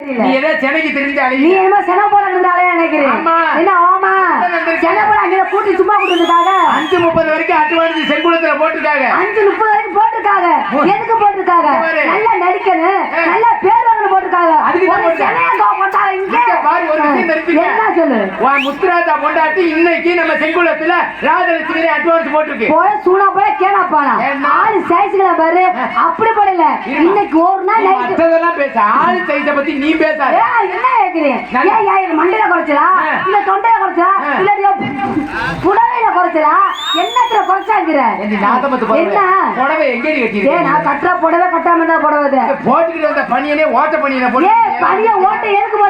நீ ஏதோ சென்னைக்கு தெரிஞ்ச நீ என்னமோ சென போல இருந்தாலே நினைக்கிறேன். என்ன ஆமா? சென போல அங்கே கூட்டி சும்மா கொடுத்துருக்காங்க அஞ்சு முப்பது வரைக்கும் அட்வான்ஸ் செங்குளத்துல போட்டிருக்காங்க. அஞ்சு முப்பது வரைக்கும் போட்டிருக்காங்க. எதுக்கு போட்டிருக்காங்க. நல்லா நடிக்கணும். நல்லா பேர் வாங்கணும் போட்டிருக்காங்க அதுக்கு ஒரு போட்டாங்க இங்க. பாரு, ஒரு விஷயம் தெரிஞ்சுக்க. என்ன சொல்லு? உன் முத்துராஜா பொண்டாட்டி இன்னைக்கு நம்ம செங்குளத்துல ராஜலட்சுமி அட்வான்ஸ் போட்டிருக்கு. போல சூனா போல கேனா பானா? ஆளு சைஸ்களை பாரு. அப்படி போடல. இன்னைக்கு ஒரு நாள் நீ நைட்டு. மத்ததெல்லாம் பேச. ஆளு சைஸ பத்தி நீ பேசாத. ஏய், என்ன கேக்குறீங்க ஏன் இது மண்டையில குறைச்சலா. இல்ல தொண்டையில குறைச்சலா. இல்ல புடவையில குறைச்சலா? என்னத்துல நாத்தமத்து புடவை? என்ன? புடவை நான் கட்டுற புடவை கட்டாம தான் புடவை. போட்டுக்கிட்டு வந்த பனியனே ஓட்ட பனியனை ஏ போட்டு பனிய ஓட்ட எதுக்கு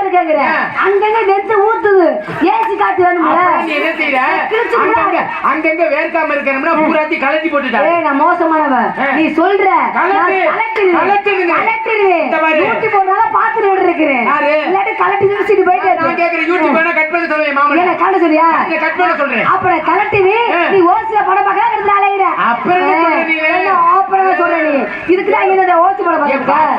ஏன்? அங்கங்க நெத்து ஊத்துது ஏசி காத்து வேணும்ல நீ என்ன. அங்கங்க அங்கங்க வேர்க்காம இருக்கணும்னா பூராத்தி கலட்டி போட்டுட்டாங்க ஏய் நான் மோசமானவ. நீ சொல்ற கலட்டு. கலட்டிடுங்க. கலட்டிடுவேன். இந்த பாரு. ஊட்டி போடுறதால பாத்துட்டு இருக்கிறேன் யாரு? இல்லாட்டி கலட்டி நிறுத்திட்டு போயிட்டு நான் கேக்குறேன் யூடியூப் வேணா கட் பண்ண கட் பண்ண சொல்றேன் அப்புறம். நீ ஓசில படம் பார்க்க எடுத்து அலையிற அப்புறம் என்ன சொல்ற நீ இதுக்கு தான் ஓசி படம் பார்க்க தான்.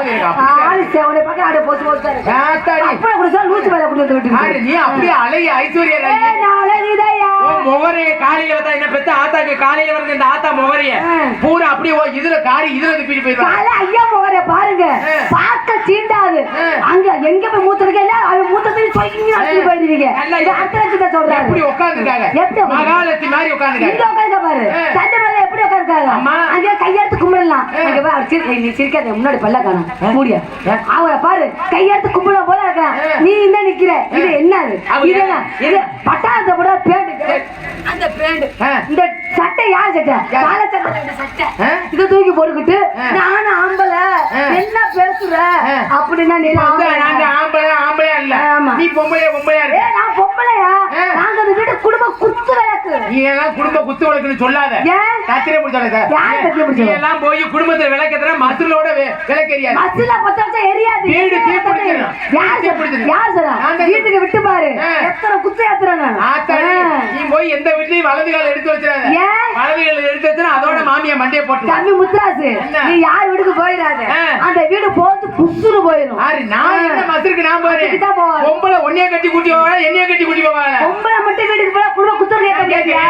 ஆளு சேவனை பார்க்க ஆடு போச்சு போச்சு ஆத்தாடி. அப்புறம் கூட சொல்ல லூசு மேல கொண்டு வந்து ஆறு, விட்டு நீ அப்படியே அழகி ஐஸ்வர்யா ராய். முகரைய காலையில தான் என்ன பெத்த ஆத்தாக்கு காலையில வந்து இந்த ஆத்தா முகரைய. பூரா அப்படியே இதுல காரி இதுல துப்பிட்டு போயிருவாங்க ஐயா முகரை பாருங்க. பார்க்க சீண்டாது. அங்க எங்க போய் மூத்துறீங்க இல்ல அவன் மூத்தத்தையும் சொல்லி போயிருவீங்க நல்லா இது அடுத்த லட்சத்தை சொல்றாரு. எப்படி உட்கார்ந்துருக்காங்க எப்படி மகாலட்சுமி மாதிரி இங்க உட்கார்ந்துருக்காங்க உட்கார்ந்து பாரு. தந்தை அம்மா. அங்க கையெடுத்து கும்பிடலாம். அங்க பாரு சிரி- ஏய், நீ சிரிக்காத முன்னாடி பல்ல காணும். மூடியா. அவரை பாரு கையெடுத்து கும்பிட போல இருக்கான். நீ இந்த நிக்கிற இது என்ன இது? இது பட்டாளத்தை கூட பேண்ட் அந்த பேண்ட். இந்த சட்டை யார் சட்டை? கால சட்டை? இதை தூக்கி போட்டுக்கிட்டு. நானும் ஆம்பளை. என்ன பேசுற. அப்படின்னா நீ ஆம்பளை. நாங்க ஆம்பளையா இல்ல ஆமா. நீ பொம்பளையா பொம்பளையா நான் பொம்பளையா அந்த வீட்டு குடும்ப குத்து விளக்கு நீ எல்லாம் குடும்ப குத்து விளக்குன்னு சொல்லாத? கத்திரை கத்திரை நீ? எல்லாம் போய் குடும்பத்துல விளக்கத்துல மசுளோட விளக்கறியாது பஸ்ல பத்த வச்சா எரியாது வீடு தீ பிடிச்சிடும். யார் தீ? பிடிச்சிடும். யார்? நான் தான் வீட்டுக்கு விட்டு பாரு. எத்தனை குத்து ஆ. நீ போய் எந்த வீட்லயும் வலது கால எடுத்து வச்சிடாத ஏன்? வலது கால எடுத்து வச்சா அதோட மாமியா மண்டைய போட்டு தம்பி முத்துராசு? நீ யார் வீட்டுக்கு போயிடாத. அந்த வீடு போட்டு புசுறு போயிடும் ஆறு நான் என்ன மசருக்கு நான் போறேன். பொம்பளை ஒன்னைய கட்டி கூட்டி போவாளா என்னைய கட்டி கூட்டி போவாளா பொம்பளை மட்டும் வீட்டுக்கு போய் குடும்ப குத்துற கேட்க கேட்கியா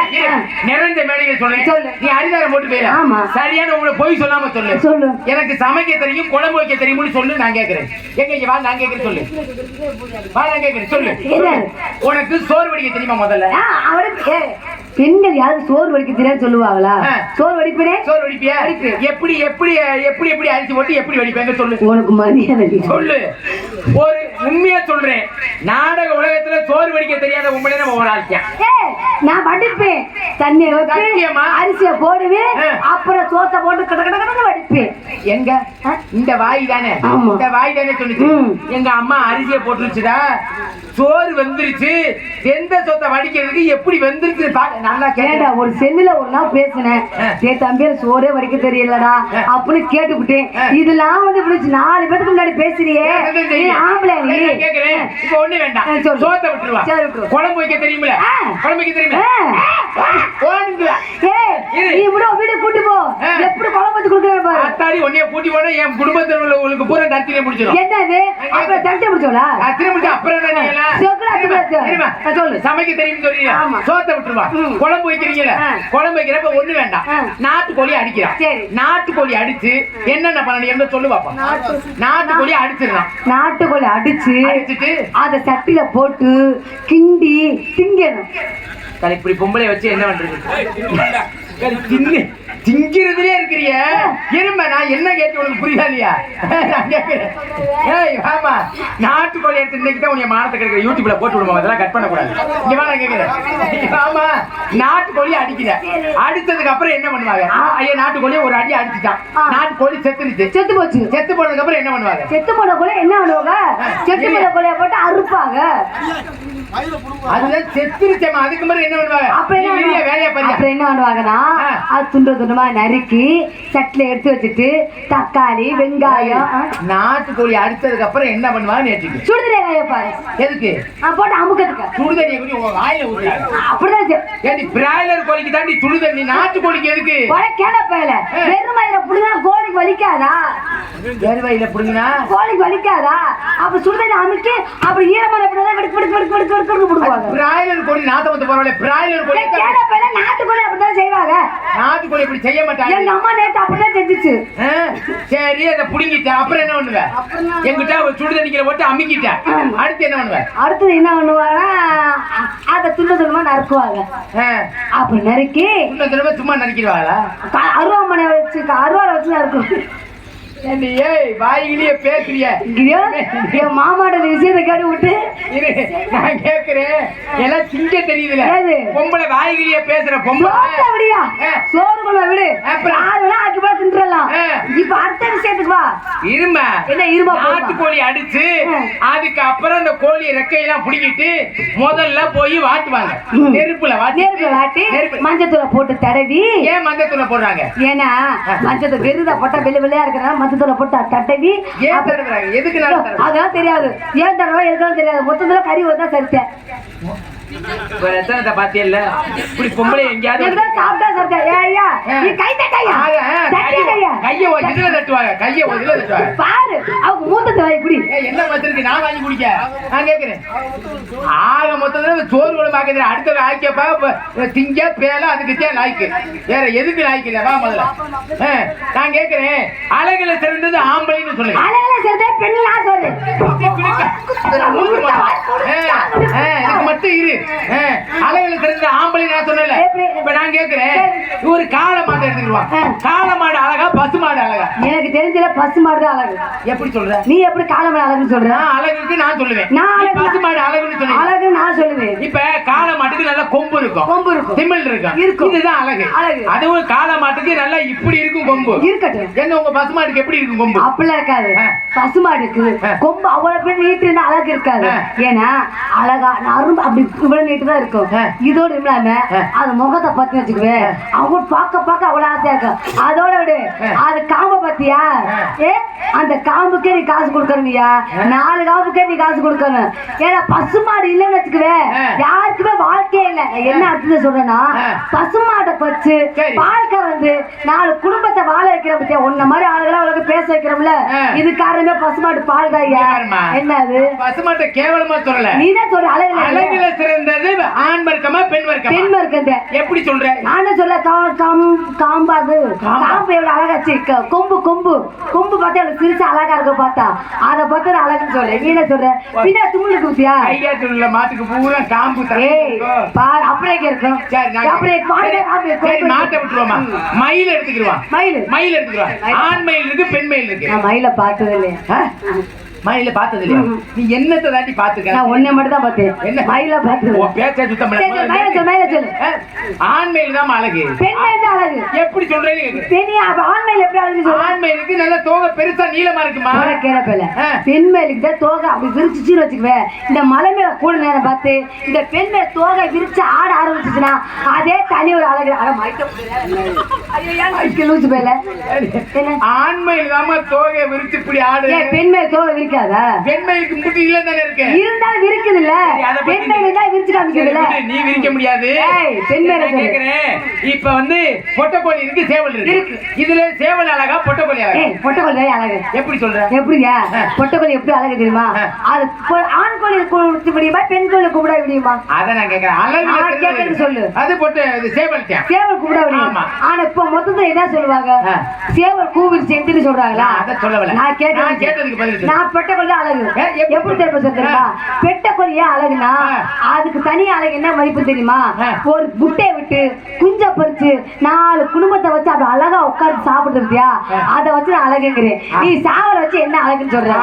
நிறைஞ்ச மேடைகள் சொல்றேன் சொல்லு. நீ அரிதாரம் போட்டு போயில ஆமா. சரியான உங்களை பொய் சொல்லாம சொல்லு. சொல்லு. எனக்கு சமைக்க தெரியும் குழம்பு வைக்க தெரியும்னு சொல்லு நான் கேக்குறேன் எங்க இங்க வா நான் கேக்குறேன் சொல்லு. வா நான் கேக்குறேன் சொல்லு? உனக்கு சோறு வடிக்க தெரியுமா முதல்ல? ஏய், பெண்கள் யாரும் சோறு வடிக்க தெரியாது சொல்லுவாங்களா. சோறு வடிப்பனே சோறு வடிப்பியா வடிப்பு. எப்படி எப்படி எப்படி எப்படி அரிசி போட்டு எப்படி வடிப்பேங்க சொல்லு உனக்கு மரியாதை. சொல்லு ஒரு உண்மையா சொல்றேன் நாடக உலகத்துல சோறு வடிக்க தெரியாத உண்மையிலே நம்ம ஒரு நான் வடிப்பேன் தண்ணியை வைப்பேன்? அரிசியை போடுவேன். அப்புறம் சோத்தை போட்டு கட கட கடன்னு வடிப்பேன் எங்க? இந்த வாய் தானே. இந்த வாய் தானே சொல்லுச்சு. எங்க அம்மா அரிசியை போட்டுருச்சுடா சோறு வெந்துருச்சு. எந்த சொத்தை வடிக்கிறதுக்கு எப்படி வெந்துருச்சு நல்லா கேட்டா ஒரு செல்லுல ஒரு நாள் பேசினேன். ஏ தம்பி சோறே வடிக்க தெரியலடா. அப்படின்னு கேட்டுவிட்டேன் ஆ. இதெல்லாம் வந்து இப்படி நாலு பேத்துக்கு முன்னாடி பேசுறியே. ஆம்பளை இப்ப ஒண்ணு வேண்டாம். சோத்தை விட்டுருவா. குழம்பு வைக்க தெரியுமில. குழம்பு வைக்க தெரியுமில. நீ விட வீடு கூட்டி போ ஆ. எப்படி குழம்பு வச்சு கொடுக்குறேன் பாரு. ஆத்தாடி உன்னைய கூட்டி போனா என் குடும்பத்தில் உள்ளவங்களுக்கு பூரா தத்திலே முடிச்சிடும் என்னது? அப்புறம் தட்டை பிடிச்சோலா தத்திலே முடிச்சு அப்புறம் என்ன? சொக்குல. ஆ, சொல்லு. சமைக்க தெரியும் சொல்றீங்க. ஆமா. சோத்தை விட்டுருவா. குழம்பு வைக்கிறீங்கல்ல? ஆ. குழம்பு வைக்கிறப்ப ஒண்ணு வேண்டாம். நாட்டுக்கோழி அடிக்கிறான் சரி. நாட்டுக்கோழி அடிச்சு என்னென்ன பண்ணணும் என்று சொல்லு பாப்போம் நாட்டுக்கோழி. அடிச்சிடலாம். நாட்டுக்கோழி அடிச்சு அடிச்சிட்டு? அத சட்டில போட்டு கிண்டி திங்கணும். இப்படி பொம்பளை வச்சு என்ன பண்றது? சரி, தின்னு திங்கிறதுலயே இருக்கிறிய. இரும்ப நான் என்ன கேட்டு உனக்கு புரியுதா இல்லையா? நான் கேட்கிறேன் ஏய் ஆமா நாட்டுக்கோழி எடுத்து இன்னைக்கு தான் உன் மானத்தை கிடைக்கிற யூடியூப்ல போட்டு விடுமா அதெல்லாம் கட் பண்ண கூடாது இங்க நான் கேட்கிறேன் ஆமா நாட்டுக்கோழி அடிக்கிற. அடிச்சதுக்கு அப்புறம் என்ன பண்ணுவாங்க? ஐயா நாட்டுக்கோழி ஒரு அடி அடிச்சுட்டான். நாட்டுக்கோழி செத்துருச்சு. செத்து போச்சு. செத்து போனதுக்கு அப்புறம் என்ன பண்ணுவாங்க? செத்து போன கோழி என்ன பண்ணுவாங்க? செத்து போன கோழிய போட்டு அறுப்பாங்க. அதுதான் செத்துருச்சேமா அதுக்கு மாதிரி என்ன பண்ணுவாங்க? அப்புறம் என்ன பண்ணுவாங்கன்னா. அது துண்டு துண்டமா நறுக்கி சட்டில எடுத்து வச்சுட்டு தக்காளி வெங்காயம் நாட்டுக்கோழி அடிச்சதுக்கு அப்புறம் என்ன பண்ணுவாங்க நேற்றுக்கு சுடுதலை காயப்பாரு எதுக்கு? போட்டு அமுக்கிறதுக்கு. சுடுதண்ணியை குடி உங்க வாயில ஊத்துறாங்க அப்படிதான் ஏடி பிராய்லர் கோழிக்கு தாண்டி சுடுதண்ணி நாட்டுக்கோழிக்கு எதுக்கு? கேட பயல. வெறும் வெறும் வயிற புடுங்க கோழிக்கு வலிக்காதா? வேர்வையில புடுங்கினா? கோழிக்கு வலிக்காதா? அப்ப சுடுதண்ணி அமுக்கி அப்படி ஈரமான அப்படிதான் விடுக்கு விடுக்கு விடுக்கு விடுக்கு விடுவாங்க பிராய்லர் கோழி நாத்த வந்து பரவாயில்ல பிராய்லர் கோழி கேட நாட்டுக்கோழி அப்படிதான் செய்வாங்க? நாட்டு கோழி இப்படி செய்ய மாட்டாங்க. எங்க அம்மா நேத்து அப்படிதான் செஞ்சுச்சு. சரி அதை புடுங்கிட்டேன் அப்புறம் என்ன பண்ணுவ? எங்கிட்ட ஒரு சுடு தண்ணிக்கிற போட்டு அமுக்கிட்டேன் அடுத்து என்ன பண்ணுவ? அடுத்தது என்ன பண்ணுவாங்கன்னா அதை துண்டு துண்டமா நறுக்குவாங்க. அப்படி நறுக்கி இன்னும் திரும்ப சும்மா நறுக்கிடுவாங்களா அருவாமனை வச்சு அருவாலை வச்சு நறுக்கும் ஏண்டி, ஏய் வாயிலேயே பேசுறிய. என் இந்த விஷயத்தை கேட்டு விட்டு? நான் கேக்குறேன். எல்லாம் திங்க தெரியுதுல? பொம்பளை வாய்கிலேயே பேசுற பொம்பளை. ஆ. சோறு கொள்ள விடு. அப்புறம்? யாரு வேணா ஆக்கி ஆ. இப்ப அடுத்த வா இரும என்ன இருமா நாட்டு கோழி அடிச்சு. அதுக்கு அப்புறம் அந்த கோழி ரெக்கையெல்லாம் புடிக்கிட்டு முதல்ல போய் வாட்டுவாங்க. நெருப்புல வாட்டி. நெருப்பு வாட்டி. மஞ்சத்தூளை போட்டு தடவி. ஏன் மஞ்சத்தூளை போடுறாங்க? ஏன்னா மஞ்சத்தூள் வெறுதா போட்டா வெள்ளை வெள்ளையா இருக்கிறனால மஞ்சத்தூளை போட்டு தடவி. ஏன் தருவாங்க எதுக்கு அதெல்லாம் தெரியாது. ஏன் தடவை எதுவும் தெரியாது? மொத்தத்துல கறி வந்தா சரித்தேன். ரத்தனத்தை பாத்தியல்ல இப்படி பொம்பளை எங்கேயாவது சாப்பிட்டா ஏன் ஐயா நீ கை தட்டையா கைய- இதுல தட்டுவாங்க கைய ஒரு இதுல தட்டுவாங்க. பாரு அவங்க என்ன வச்சிருக்கு நான் வாங்கி குடிக்க. நான் கேக்குறேன். ஆக மொத்தத்துல சோறு குழம்பு ஆக்குது அடுத்த ஆக்கியப்பா திங்க பேல அதுக்கு தான் லாய்க்கு வேற எதுக்கு லாய்க்கு இல்ல வா முதல்ல. நான் கேக்குறேன். அழகுல சிறந்தது ஆம்பளைன்னு சொல்லுங்க சேர்த்தே பெண்ணா சொல்லு. இதுக்கு மட்டும் இரு சிறந்த ஆம்பளை நான் சொன்னல? இப்ப நான் கேக்குறேன் ஒரு காளை மாடு எடுத்துக்கிடுவான் ஆ. காளை மாடு அழகா பசு மாடு அழகா எனக்கு தெரிஞ்சல பசு மாடு தான் அழகு எப்படி சொல்ற நீ எப்படி காலமணி அழகுன்னு சொல்ற நான் அழகுக்கு நான் சொல்லுவேன் நான் பசு மாடு அழகுன்னு சொல்லுவேன் அழகு நான் சொல்லுவேன் இப்ப காளை மாட்டுக்கு நல்ல கொம்பு இருக்கும் கொம்பு இருக்கும் திமிழ் இருக்கும் இருக்கும். இதுதான் அழகு அழகு. அதுவும் காளை மாட்டுக்கு நல்லா இப்படி இருக்கும் கொம்பு இருக்கட்டும் என்ன உங்க பசு மாட்டுக்கு எப்படி இருக்கும் கொம்பு அப்படிலாம் இருக்காது ஆ. பசுமாடுக்கு ஆ. கொம்பு அவ்வளவு நீட்டு இருந்தா அழகு இருக்காது. ஏன்னா அழகா அரும்பு அப்படி இவ்வளவு நீட்டு தான் இருக்கும். இதோட இல்லாம. அது முகத்தை பத்தி வச்சுக்குவேன் அவங்க பார்க்க பார்க்க அவ்வளவு ஆசையா இருக்கும் அதோட விடு. அது காம்பை பத்தியா. ஏ அந்த காம்புக்கே நீ காசு கொடுக்கணும்யா நாலு காம்புக்கே நீ காசு கொடுக்கணும் ஏன்னா பசுமாடு இல்லைன்னு வச்சுக்குவேன். யாருக்குமே வாழ்க்கையே இல்லை என்ன அர்த்தத்தை சொல்றேன்னா. பசுமாட்டை சரி. பால் கறந்து நாலு குடும்பத்தை வாழ வைக்கிற பத்தியா உன்ன மாதிரி ஆளுகளை அவளுக்கு பேச வைக்கிறோம்ல. இது காரணமே பசுமாட்டு பால் தாய்யா இங்க என்னது பசுமாட்டை கேவலமா சொல்லல. நீதான் சொல்ற அழகுல அழகுல சிறந்தது ஆண் வர்க்கமா பெண் வர்க்கமா? பெண் இருக்கிறது எப்படி சொல்ற? நானே சொல்ல கா- காம்- காம்பாது காம்பா? எவ்வளவு அழகா சி, க- கொம்பு கொம்பு. கொம்பு பார்த்தா எனக்கு சிரிச்சு அழகா இருக்க பார்த்தா. அதை பார்த்து அழகுன்னு சொல்றேன் நீ என்ன சொல்ற? பின்ன தும்முக்கு ஊத்தியா கையாத்துல மாட்டுக்கு பூரா காம்பு ஏய். பாரு அப்படியே இருக்கும் சரி அப்படியே பாரு, சரி. மாட்டை விட்டுருவோமா? மயில் எடுத்துக்கிடுவான் மயிலு. மயில் எடுத்துக்கிடுவான் ஆண் மயில் இருக்கு பெண் மயில் இருக்கு. நான் மயில பார்த்தது இல்லையா? மயில பார்த்தது இல்லையா நீ என்னத்தை தாண்டி நான் பாத்துக்க ஒன்னே மட்டும் தான் பார்த்தேன். என்ன? மயில பார்த்தது உன் பேச்ச சுத்தம் சரி, சரி, மயில சொல்லு, மயில சொல்லு. ஆண் மயில் தான் அழகு. பெண் மயில் தான் அழகு. எப்படி கேக்குறேன். பெண் அப்ப ஆண் மயில் எப்படி அழகு சொல்ற ஆண் மயிலுக்கு நல்ல தோகை பெருசா நீளமா இருக்குமா? கேளப்பல ஆ. பெண் மேலுக்கு தான் தோகை அப்படி விரிச்சுச்சுன்னு வச்சுக்குவேன் இந்த மலை மேல கூட நேரம் பார்த்து இந்த பெண் மேல தோகை விரிச்சு ஆட ஆரம்பிச்சுச்சுன்னா அதே தனி ஒரு அழகு. அட மயக்க லூசு பேல ஆண் மயில் தாம்மா தோகை விரிச்சு இப்படி ஆடு. பெண் மேல தோகை விரிக்காதா பெண் மயிலுக்கு முட்டி இல்ல தானே இருக்கு இருந்தாலும் விரிக்குது இல்ல மேல தான் விரிச்சு விடு, நீ விரிக்க முடியாது. கேக்குறேன் இப்ப வந்து பொட்டக்கோழி இருக்கு சேவல் இருக்கு. இதுல சேவல் அழகா பொட்டக்கோழி அழகா பொட்டக்கோழி அழகு எப்படி சொல்ற எப்படிங்க. பொட்டக்கோழி எப்படி அழகு தெரியுமா. அது ஆண் கோழி கூப்பிட முடியுமா பெண் கோழி கூப்பிட முடியுமா அத நான் கேக்குறேன் சிறந்தது. கேட்டது சொல்லு. அது பொட்டு சேவல் சேவல் கூப்பிட முடியும். ஆனா இப்ப மொத்தத்துல என்ன சொல்லுவாங்க. சேவல் கூவிட்டு செஞ்சுன்னு சொல்றாங்களா அதை சொல்லவில்லை. நான் கேட்டது நான் கேட்டதுக்கு பதில். நான் பெட்டக்கோழி தான் அழகு. எப்படி தெரியுமா தெரியுமா பெட்டக்கோழி ஏன் அழகுனா. அதுக்கு தனி அழகு என்ன மதிப்பு தெரியுமா. ஒரு முட்டையை விட்டு குஞ்ச பறிச்சு நாலு குடும்பத்தை வச்சு அப்படி அழகா உட்கார்ந்து சாப்பிடுறதுயா ஆ. அதை வச்சு நான் அழகுங்கிறேன். நீ சாவர வச்சு என்ன அழகுன்னு சொல்ற.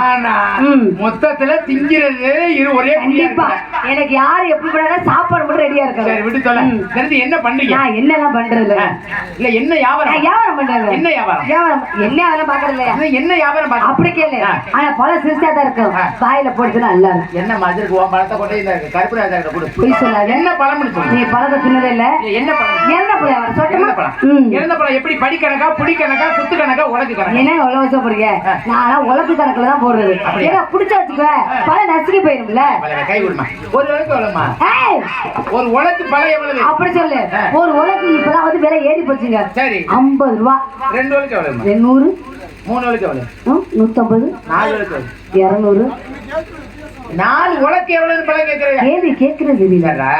மொத்தத்துல திங்கிறது ஒரே கண்டிப்பா. இருக்கு. எனக்கு யாரு எப்படி பண்ணா சாப்பாடு மட்டும் ரெடியா சரி இருக்காங்க விட்டு சொல்ல தெரிஞ்சு என்ன பண்றீங்க? நான் என்னெல்லாம் பண்றது. இல்ல என்ன வியாபாரம்? வியாபாரம் பண்றேன் என்ன வியாபாரம்? வியாபாரம். என்ன அதெல்லாம் பாக்குறது இல்லையா இது என்ன வியாபாரம் அப்படி கேளு. ஆனா பல சிரிச்சா தான் இருக்கும். வாயில போடுறது நல்லா இருக்கும் என்ன மாதிரி உன் பழத்தை கொண்டு இந்த கருப்பு ராஜா கிட்ட கொடு. பொய் சொல்லாத. என்ன பழம்னு நீ சொல்லு பழத்தை தின்னதே இல்ல. என்ன பழம்? என்ன பிள்ளை வர சொல்லட்டுமா பழம்? இறந்த பழம்? எப்படி படி கணக்கா புடி கணக்கா குத்து கணக்கா உலக்கு கணக்கா? என்ன இவ்வளவு வருஷம் போறீங்க. நான் உழப்பு கணக்குல தான் போடுறது? ஏன்னா புடிச்சா வச்சுக்கோ. பழம் நசுக்கி போயிரும்ல. பழம் கை விடுமா? ஒரு உலக்கு எவ்வளவுமா ஒரு உலக்கு பழம் எவ்வளவு? அப்படி சொல்லு. ஒரு உலக்கு இப்பதான் வந்து விலை ஏறி போச்சுங்க. சரி. ஐம்பது ரூபா. ரெண்டு உலக்கு எவ்வளவுமா எண்ணூறு. மூணு உலக்கு எவ்வளவு? எவ்வளவு இருநூறு நாலு உலக்கு எவ்வளவு பழம் கேட்கறியா கேள்வி கேட்கறது இல்ல இல்லடா.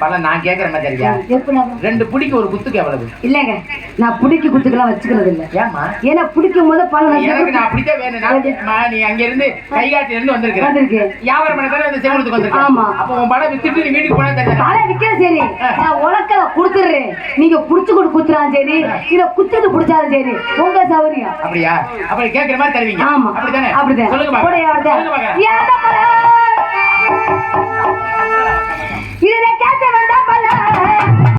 பழம் நான் கேட்கற மாதிரி நான் ரெண்டு புடிக்கு ஒரு குத்துக்கு எவ்வளவு? இல்லைங்க. நான் புடிக்கி குத்துக்கெல்லாம் வச்சுக்கிறது இல்ல. ஏமா ஏன்னா பிடிக்கும் போது பழம் எனக்கு நான் அப்படித்தான் வேணும் நான் நீ அங்க இருந்து கைகாட்டில இருந்து வந்திருக்கிறேன் வந்திருக்கு. வியாபாரம் பண்ணதானே இந்த செவனத்துக்கு வந்திருக்கேன் ஆமா. அப்போ உன் படம் வித்துட்டு நீ வீட்டுக்கு போனா தெரியாது? பழம் விற்க சரி. நான் உலக்கல கொடுத்துடுறேன். நீங்க புடிச்சு கொடு குத்துறாலும் சரி இல்ல குத்துட்டு புடிச்சாலும் சரி உங்க சௌரியம் அப்படியா? அப்படி கேட்கிற மாதிரி தருவீங்க. ஆமா. அப்படிதானே அப்படிதான் சொல்லுங்க. சொல்லுங்க miren acá se